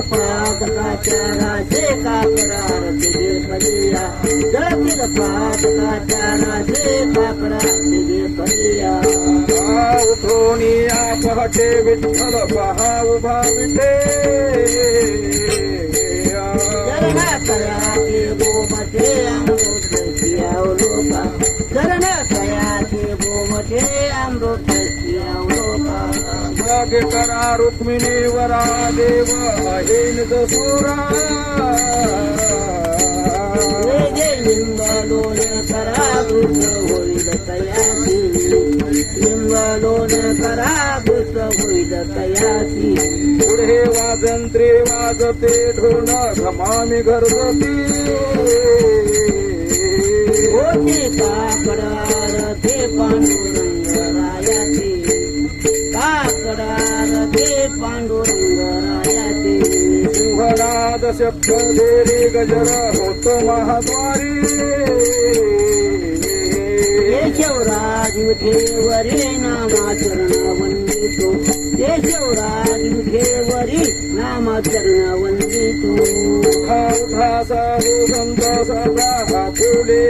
उडासे जळतील पातकाच्या राशे काकडार तिथे फलिया जळतील पातकाच्या राशे काकडार तिथे फलिया आ उठोनी आ पहाटे विठ्ठल पहा उभा विठे मागे करा रुक्मिणी वरा देव करा होईल तयासी करा होईल तयासी पुढे वाजंत्रे वाजते ढोल घमामी घरगती. होती काकडार ते सिंहनाद शब्द देरी गजर होत महाद्वारी केशवराज विठेवरी नामाचरण वंदितो केशवराज विठेवरी नामाचरण वंदितो उठा उठा साधू संत सदा फुले